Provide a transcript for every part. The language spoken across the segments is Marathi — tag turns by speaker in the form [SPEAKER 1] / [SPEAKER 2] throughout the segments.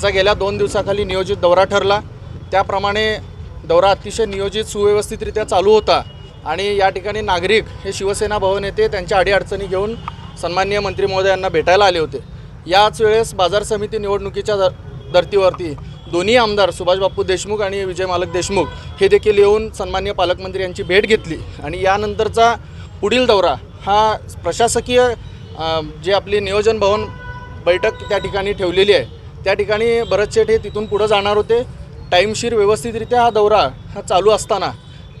[SPEAKER 1] त्यांचा गेल्या दोन दिवसाखाली नियोजित दौरा ठरला. त्याप्रमाणे दौरा अतिशय नियोजित सुव्यवस्थितरित्या चालू होता आणि या ठिकाणी नागरिक हे शिवसेना भवन येथे त्यांच्या अडीअडचणी घेऊन सन्माननीय मंत्री महोदयांना भेटायला आले होते. याच वेळेस बाजार समिती निवडणुकीच्या धर्तीवरती दोन्ही आमदार सुभाषबापू देशमुख आणि विजय मालक देशमुख हे देखील येऊन सन्माननीय पालकमंत्री यांची भेट घेतली आणि यानंतरचा पुढील दौरा हा प्रशासकीय जे आपली नियोजन भवन बैठक त्या ठिकाणी ठेवलेली आहे. त्या ठिकाणी भरत शेठ हे तिथून पुढं जाणार होते. टाईमशीर व्यवस्थितरित्या हा दौरा हा चालू असताना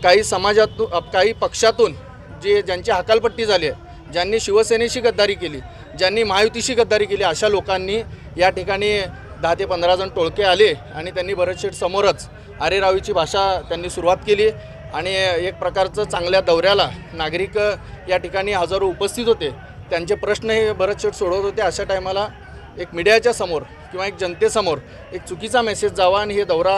[SPEAKER 1] काही समाजातून काही पक्षातून जे ज्यांची हकालपट्टी झाली आहे ज्यांनी शिवसेनेशी गद्दारी केली ज्यांनी महायुतीशी गद्दारी केली अशा लोकांनी या ठिकाणी दहा ते पंधरा जण टोळके आले आणि त्यांनी भरत शेठ समोरच आरेरावीची भाषा त्यांनी सुरुवात केली आणि एक प्रकारचं चांगल्या दौऱ्याला नागरिक या ठिकाणी हजारो उपस्थित होते. त्यांचे प्रश्न हे भरत शेठ सोडवत होते अशा टायमाला एक मीडियाच्या समोर किंवा एक जनतेसमोर एक चुकीचा मेसेज जावा आणि हे दौरा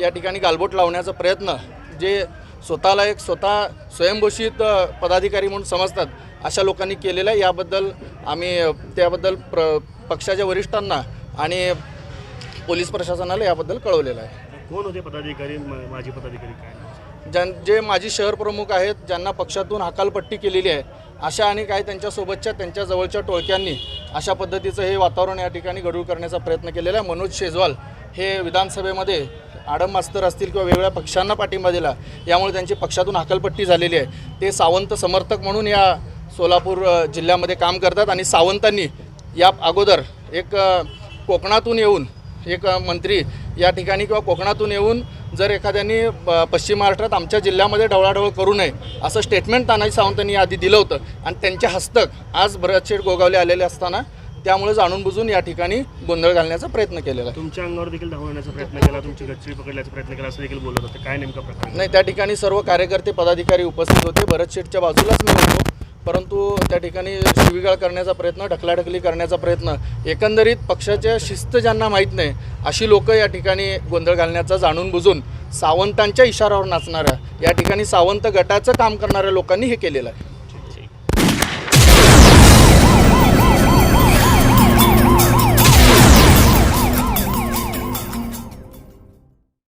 [SPEAKER 1] या ठिकाणी गालबोट लावण्याचा प्रयत्न जे स्वतःला एक स्वतः स्वयंघोषित पदाधिकारी म्हणून समजतात अशा लोकांनी केलेलं आहे. याबद्दल आम्ही त्याबद्दल प्र पक्षाच्या वरिष्ठांना आणि पोलीस प्रशासनाला याबद्दल कळवलेलं आहे.
[SPEAKER 2] कोण होते पदाधिकारी माजी पदाधिकारी काय?
[SPEAKER 1] ज्यां जे माजी शहर प्रमुख आहेत ज्यांना पक्षातून हकालपट्टी केलेली आहे अशा आणि काही त्यांच्यासोबतच्या त्यांच्या जवळच्या टोळक्यांनी अशा पद्धतीचं हे वातावरण या ठिकाणी गडूळ करण्याचा प्रयत्न केलेला आहे. मनोज शेजवाल हे विधानसभेमध्ये आडम मास्तर असतील किंवा वेगवेगळ्या पक्षांना पाठिंबा दिला यामुळे त्यांची पक्षातून हकालपट्टी झालेली आहे. ते सावंत समर्थक म्हणून या सोलापूर जिल्ह्यामध्ये काम करतात आणि सावंतांनी या अगोदर एक कोकणातून येऊन एक मंत्री या ठिकाणी किंवा कोकणातून येऊन जर एखाद्याने पश्चिम महाराष्ट्रात आमच्या जिल्ह्यामध्ये ढवळाढवळ करू नये असं स्टेटमेंट तानाजी सावंतांनी आधी दिलं होतं. आणि त्यांच्या हस्तक आज भरतशेठ गोगावले आलेले असताना त्यामुळे जाणून बुजून या ठिकाणी गोंधळ घालण्याचा प्रयत्न केलेला
[SPEAKER 2] तुमच्या अंगावर देखील धावण्याचा प्रयत्न केला तुमची गच्ची पकडण्याचा प्रयत्न केला असं देखील बोलत होते. काय नेमका प्रकार
[SPEAKER 1] नाही त्या ठिकाणी सर्व कार्यकर्ते पदाधिकारी उपस्थित होते. भरत शेठच्या बाजूलाच मी होतो. परंतु त्या ठिकाणी शिवीगाळ करण्याचा प्रयत्न ढकलाढकली करण्याचा प्रयत्न एकंदरीत पक्षाच्या शिस्त ज्यांना माहीत नाही अशी लोकं या ठिकाणी गोंधळ घालण्याचा जाणून बुजून सावंतांच्या इशारावर नाचणाऱ्या या ठिकाणी सावंत गटाचं काम करणाऱ्या लोकांनी हे केलेलं आहे.